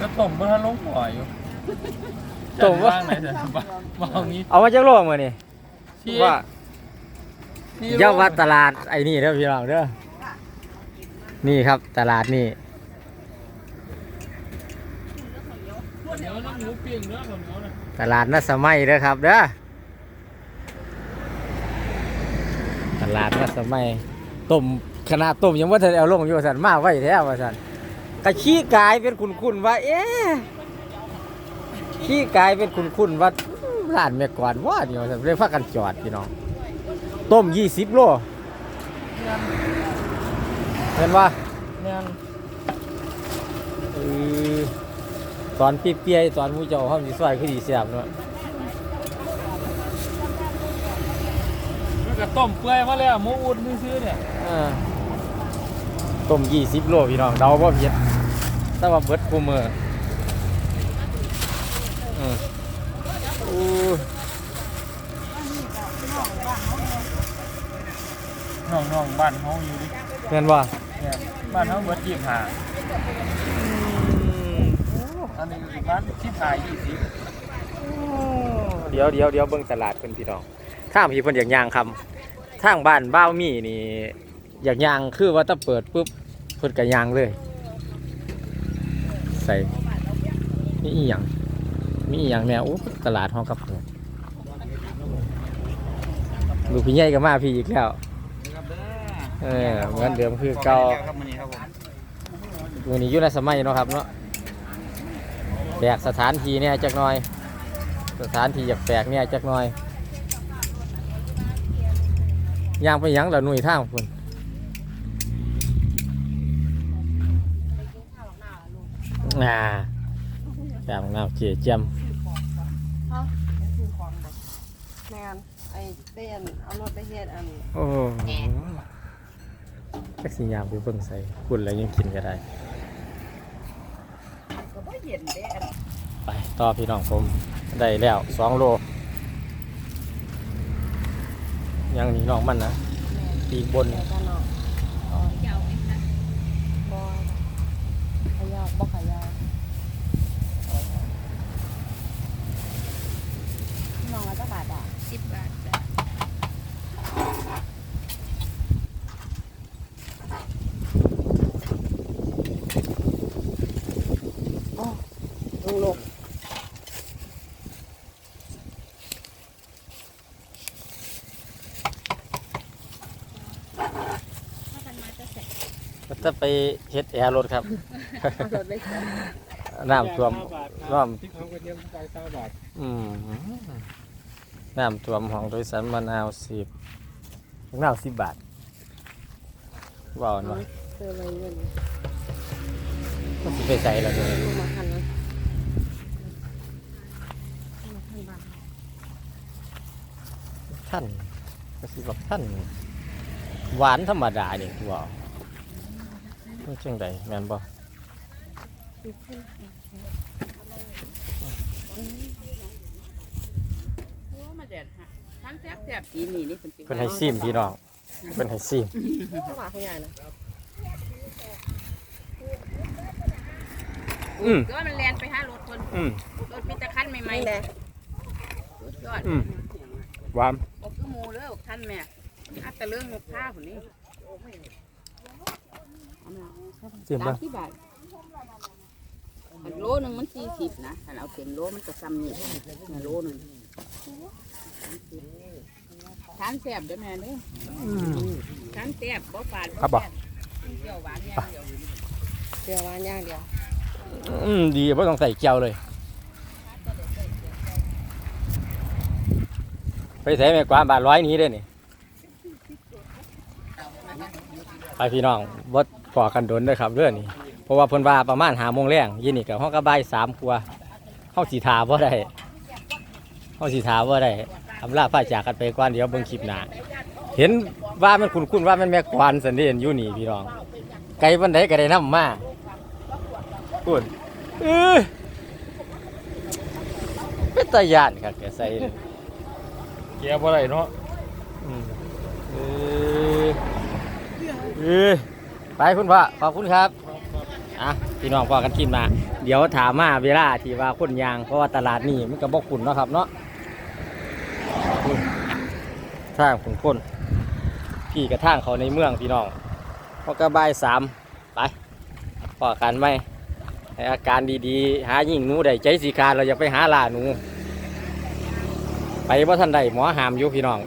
ก็ต้มเมื่อลงหัวอยู่ต้มว่าว่างไหนเถอะบ้างบ้างนี้เอามาจากโลกมานี่ที่ว่าที่เยาวัดตลาดไอ้นี่เด้อพี่น้องเด้อนี่ครับตลาดนี่เดี๋ยวน้ำหมูปิ้งเนื้อข้าวเหนียวนะตลาดนัดสมัยเด้อครับเด้อตลาดนัดสมัยต้มขนาดต้มยังว่าจะเอาลงอยู่สันมาไว้แท้ว่าสัน กะขี้กายเป็นคุณคุณว่า เอ๊ะขี้กายเป็นคุณคุณว่าอื้อร้านแม่ก่อนว่าเดียวสันเรียกพักกันจอดพี่น้องต้มยี่สิบโลเห็นว่าเนี่ยเออตอนเปียๆตอนหมูเจ้าห้องสีสวยคือดีเสียบเนาะมันก็ต้มเปื่อยมาแล้วหมูอุ่นซื้อๆเนี่ยเออต้มยี่สิบโลพี่น้องเดาว่าเพีย แต่ว่าเบิดกูมือเอออู้น้องน้องๆบ้านเขาอยู่ดิเห็นว่าเนี่ยบ้านเขาเบิดยี่ห้าอันนี้ก็สิบ้านที่ถ่ายยี่สิบเดี๋ยวเดี๋ยวเดี๋ยวเบิ่งตลาดเพิ่นพี่น้องทางพี่เพิ่นอยากย่างคำทางบ้านบ้าวมีนี่อยากย่างคือว่าถ้าเปิดปุ๊บเพิ่นก็ย่างเลย ใส่มีอีหยังมีอีหยังแนวโอ้ตลาดห้องกับผมลูกพี่ใหญ่ก็มาพี่อีกแล้วเออเหมือนเดิมคือเก่ามือนี้ครับผมมือนี้ยู่ในสมัยเนาะครับเนาะแปลกสถานที่เนี่ยจักหน่อย สถานที่อยากแปลกเนี่ยจักหน่อยย่างไปหยังแล้วหนุ่ยท่างคุณ น่าแจ่มงามเจียเจียมแม่นไอ้เต้นเอารถไปเฮ็ดอันนี้โอ้โหแท็กซี่ยางไปเบิ่งใส่คุณแล้วยังกินก็ได้ ก็บ่เห็นเด้อันไปต่อพี่น้องผม ได้แล้วสองโล ยังนี่น้องมันนะปีกบนเดี๋ยวกันเนาะอ๋อบ่ ขยาวบ่ขยาวน้องละจักบาทอะ สิบบาทจ้ะ ลุงลง ถ้ากันมาจะเสร็จ ก็ จะไปเฮ็ดแอร์รถครับ เอารถไปเฮ็ดน้ำท่วม น้ที่เขาก็เตรียมไปเก้าบาทำอืมน้ำท่วมห้องโดยสารมะนาวสิบมะนาวสิบบาทว้าวเนาะเจอเลยเงินมันสิไปใส่แล้วเนี่ยลูกมาคันนะมาคันบาทท่านก็สิบอกท่านหวานธรรมดาเนี่ยว้าว นี่จังใดแม่นบ่โอ้มาเด็ดฮะทั้งแซ่บแซ่บสีนี่นี่เป็นเพิ่นให้ซิมพี่น้องเพิ่นให้ซิมเท่าบาทเขาใหญ่นะอืมก็มันแลนไปห้ารถคนอืมรถมีต่คันใหม่นี่แหละสุดยอดอืมหวานบอกคือหมูเลยบอกท่านแม่อาแต่เรื่องนกข้าคนนี้ เอามาซิมสาบ่มสิบบาทอันโลหนึ่งมันสี่สิบนะถ้าเราเป็นโลมันจะซ้ำนี่เนี่ยโลหนึ่งทานแซ่บเด้อแม่เด้ออืมทานแซ่บบ่ฝาดครับบ่ แซ่เปรี้ยวหวานอย่างเดียวเดียววานอย่างเดียวอืมดีบ่ต้องใส่เกียวเลย ไปใส่แม่กวาดบาทร้อยนี้เด้อนี่ไปพี่น้องบ่ พอกันโดนเด้อครับเด้อนี่เพราะว่าเพิ่นว่าประมาณ5โมงแรงยินนี่ก็เฮาก็บ่าย3กว่าเฮาสิท่าบ่ได้เฮาสิท่าบ่ได้อำลาพาจากกันไปก่อนเดี๋ยวเบิ่งคลิปหน้าเห็นว่ามันคุ้นๆว่ามันแม่กวานสันเดนอยู่นี่พี่น้อง ไกลปานใดก็ได้นำมาพูดเออเป็นตาย่านครับแกใส่นี่เกียร์บ่ได้เนาะอืมเออเออ ไปคุณพ่อขอบคุณครับอะพี่น้องพ่อกันกินมา เดี๋ยวถามมาเวลาที่ว่าคนยางเพราะว่าตลาดนี่มันก็บอกขุนเนาะครับเนาะอืมทางขุนคนพี่กระทางเขาในเมืองพี่น้องพอกระบายสามไปพ่อกันไหมอาการดีๆ หายิ่งหนูได้ใจสีการเราอย่าไปหาล่าหนู ไปว่าท่านใดหมอหามอยู่พี่น้อง